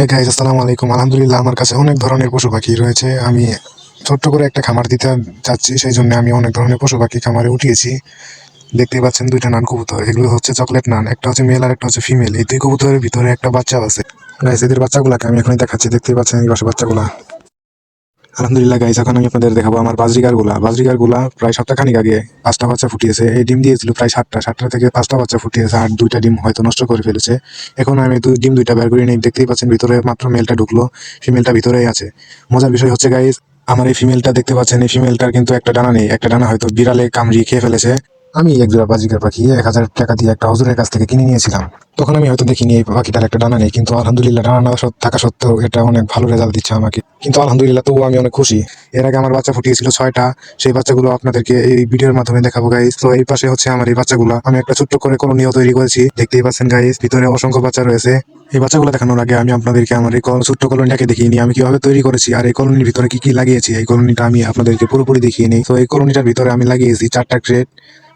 Hey guys আসসালামু আলাইকুম আলহামদুলিল্লাহ, আমার কাছে অনেক ধরনের পশু পাখি রয়েছে। আমি ছোট্ট করে একটা খামার দিতে চাচ্ছি, সেই জন্য আমি অনেক ধরনের পশু পাখি খামারে উঠিয়েছি। দেখতে পাচ্ছেন দুইটা নান কবুতর। এগুলো হচ্ছে চকলেট নান, একটা হচ্ছে মেল আর একটা হচ্ছে ফিমেল এই দুই কবুতরের ভিতরে একটা বাচ্চা আছে। গাইজ এদের বাচ্চাগুলাকে আমি এখনই দেখাচ্ছি। দেখতে পাচ্ছেন এই পাশে বাচ্চাগুলা। আলহামদুলিল্লাহ গাইজ এখন আমি আপনাদের দেখাবো আমার বাজরিকারগুলা বাজরিকারগুলা প্রায় সপ্তাহখানিক আগে পাঁচটা বাচ্চা ফুটিয়েছে। এই ডিম দিয়েছিল প্রায় সাতটা। সাতটা থেকে পাঁচটা বাচ্চা ফুটিয়েছে আর দুইটা ডিম হয়তো নষ্ট করে ফেলেছে। এখন আমি দুই ডিম দুইটা বের করে নিই। দেখতেই পাচ্ছেন ভিতরে মাত্র মেলটা ঢুকলো। ফিমেলটা ভিতরেই আছে। মজার বিষয় হচ্ছে গাইজ আমার এই ফিমেলটা দেখতে পাচ্ছেন। এই ফিমেলটার কিন্তু একটা ডানা নেই। একটা ডানা হয়তো বিড়ালে কামড়িয়ে খেয়ে ফেলেছে। আমি এক জোড়া বাজিকার পাখি, এক হাজার টাকা দিয়ে একটা হজুরের কাছ থেকে কিনে নিয়েছিলাম। তখন আমি হয়তো দেখিনি এই পাখিটার একটা ডানা নেই, কিন্তু আলহামদুলিল্লাহ ডানা না থাকা সত্ত্বেও এটা অনেক ভালো রেজাল্ট দিচ্ছে আমাকে। কিন্তু আলহামদুলিল্লাহ তবুও আমি অনেক খুশি। এর আগে আমার বাচ্চা ফুটিয়েছিল ছয়টা, সেই বাচ্চাগুলো আপনাদেরকে এই ভিডিওর মাধ্যমে দেখাবো গাইস তো এই পাশে হচ্ছে আমার এই বাচ্চাগুলো। আমি একটা ছোট্ট করে কলোনিও তৈরি করেছি, দেখতেই পাচ্ছেন গাইস ভিতরে অসংখ্য বাচ্চা রয়েছে। এই বাচ্চাগুলো দেখানোর আগে আমি আপনাদেরকে আমার এই ছোট্ট কলোনিটাকে দেখিয়ে নিই। আমি কীভাবে তৈরি করেছি আর এই কলোনির ভিতরে কি কি লাগিয়েছি, এই কলোনিটা আমি আপনাদেরকে পুরোপুরি দেখিয়ে নিই। তো এই কলোনিটার ভিতরে আমি লাগিয়েছি চারটা ক্রেট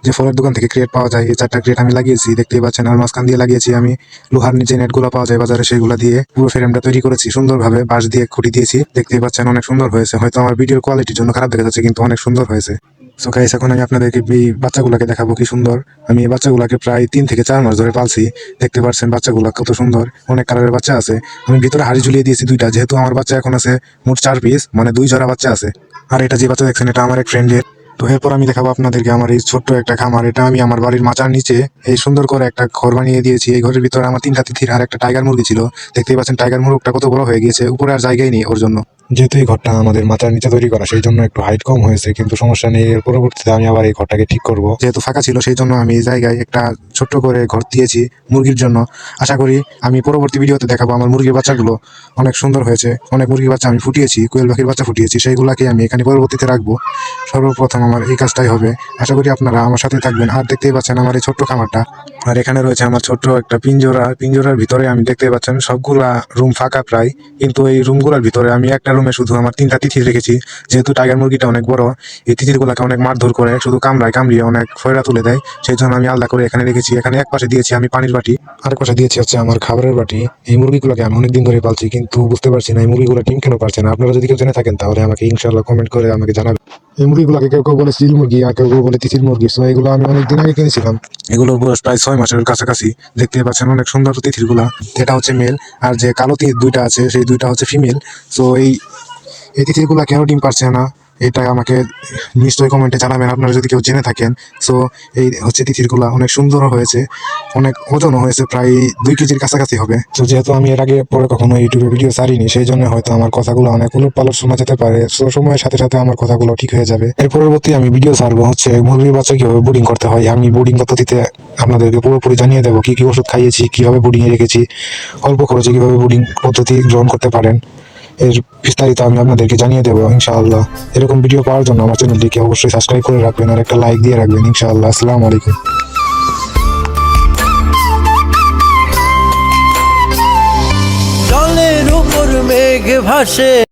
যে ফলের দোকান থেকে ক্রেট পাওয়া যায়, এই চারটা ক্রেট আমি লাগিয়েছি, দেখতেই পাচ্ছেন, আর মাঝখান দিয়ে লাগিয়েছি আমি লোহার নিচে নেটগুলো পাওয়া যায় বাজারে, সেগুলো দিয়ে পুরো ফ্রেমটা তৈরি করেছি, সুন্দরভাবে বাঁশ দিয়ে খুঁটি দিয়েছি, দেখতেই পাচ্ছেন অনেক সুন্দর হয়েছে, হয়তো আমার ভিডিওর কোয়ালিটির জন্য খারাপ দেখা যাচ্ছে কিন্তু অনেক সুন্দর হয়েছে। সো গাইস এখন আমি আপনাদেরকে এই বাচ্চাগুলোকে দেখাবো কি সুন্দর। আমি এই বাচ্চাগুলোকে প্রায় তিন থেকে চার মাস ধরে পালছি, দেখতে পাচ্ছেন বাচ্চাগুলো কত সুন্দর, অনেক কালারের বাচ্চা আছে। আমি ভিতরে হাড়ি ঝুলিয়ে দিয়েছি দুইটা, যেহেতু আমার বাচ্চা এখন আছে মোট চার পিস মানে দুই জোড়া বাচ্চা আছে। আর এটা যে বাচ্চা দেখছেন, এটা আমার এক ফ্রেন্ডের তো এরপর আমি দেখাবো আপনাদেরকে আমার এই ছোট্ট একটা খামার। এটা আমি আমার বাড়ির মাচার নিচে এই সুন্দর করে একটা ঘর বানিয়ে দিয়েছি। এই ঘরের ভিতরে আমার তিনটা তিথির আর একটা টাইগার মুরগি ছিল। দেখতেই পাচ্ছেন টাইগার মুরগটা কত বড় হয়ে গিয়েছে। উপরে আর জায়গায় নেই ওর জন্য। যেহেতু এই ঘরটা আমাদের মাথার নিচে তৈরি করা, সেই জন্য একটু হাইট কম হয়েছে, কিন্তু সমস্যা নেই। এর পরবর্তীতে আমি আবার এই ঘরটাকে ঠিক করব। যেহেতু ফাঁকা ছিল, সেই জন্য আমি এই জায়গায় একটা ছোট্ট করে ঘর দিয়েছি মুরগির জন্য। আশা করি আমি পরবর্তী ভিডিওতে দেখাবো আমার মুরগির বাচ্চাগুলো। অনেক সুন্দর হয়েছে। অনেক মুরগির বাচ্চা আমি ফুটিয়েছি, কোয়েল পাখির বাচ্চা ফুটিয়েছি। সেইগুলাকে আমি এখানে পরবর্তীতে রাখব। সর্বপ্রথম আমার এই কাজটাই হবে। আশা করি আপনারা আমার সাথে থাকবেন। আর দেখতেই পাচ্ছেন আমার এই ছোট্ট খামারটা। আর এখানে রয়েছে আমার ছোট্ট একটা পিঞ্জরা। পিঞ্জরার ভিতরে আমি দেখতে পাচ্ছেন সবগুলা রুম ফাঁকা প্রায়। কিন্তু এই রুমগুলোর ভিতরে আমি একটা রুমে শুধু আমার তিনটা তিথির রেখেছি। যেহেতু টাইগার মুরগিটা অনেক বড়, এই তিথিরগুলোকে অনেক মারধর করে, শুধু কামড়ায় কামড়িয়ে অনেক ফয়রা তুলে দেয়। সেই জন্য আমি আলাদা করে এখানে রেখেছি। এখানে এক পাশে দিয়েছি আমি পানির বাটি, আরেক পাশে দিয়েছি হচ্ছে আমার খাবারের বাটি। এই মুরগিগুলোকে আমি অনেকদিন ধরে পালছি, কিন্তু বুঝতে পারছি না এই মুরগিগুলো ডিম কেন পারছে না। আপনারা যদি কেউ জেনে থাকেন তাহলে আমাকে ইনশাল্লাহ কমেন্ট করে আমাকে জানাবেন। এই মুরগিগুলোকে কেউ কেউ বলে সিল মুরগি আর কেউ কেউ বলে তিথির মুরগি। তো এগুলো আমি অনেক দিন আগে কিনেছিলাম। এগুলোর বয়স প্রায় ছয় মাসের কাছাকাছি। দেখতে পাচ্ছেন অনেক সুন্দর তিথিরগুলা এটা হচ্ছে মেল আর যে কালো তিথি দুইটা আছে, সেই দুইটা হচ্ছে ফিমেল সো এই এই তিথিরগুলা কেন ডিম পারছে না? এটা আমাকে নিশ্চয়ই কমেন্টে জানাবেন। আপনারা যদি কেউ জেনে থাকেন সো এই হচ্ছে তিথিরগুলা অনেক সুন্দর হয়েছে। অনেক ওজনও হয়েছে, প্রায় দুই কেজির কাছাকাছি হবে। তো যেহেতু আমি এর আগে পরে কখনো ইউটিউবে ভিডিও ছাড়িনি, সেই জন্য হয়তো আমার কথাগুলো অনেক উলট পালট শোনা যেতে পারে। সো সময়ের সাথে সাথে আমার কথাগুলো ঠিক হয়ে যাবে। এর পরবর্তী আমি ভিডিও ছাড়বো হচ্ছে মুরগির বাচ্চা কীভাবে বোর্ডিং করতে হয়। আমি বোর্ডিং পদ্ধতিতে আপনাদেরকে পুরোপুরি জানিয়ে দেবো, কি কি ওষুধ খাইয়েছি, কীভাবে বোর্ডিংয়ে রেখেছি। অল্প খরচে কীভাবে বোর্ডিং পদ্ধতি গ্রহণ করতে পারেন। এর বিস্তারিত আমি আপনাদেরকে জানিয়ে দেবো, ইনশাআল্লাহ। এরকম ভিডিও পাওয়ার জন্য আমার চ্যানেলটিকে অবশ্যই সাবস্ক্রাইব করে রাখবেন আর একটা লাইক দিয়ে রাখবেন, ইনশাআল্লাহ। আসসালামু আলাইকুম। ভাসে।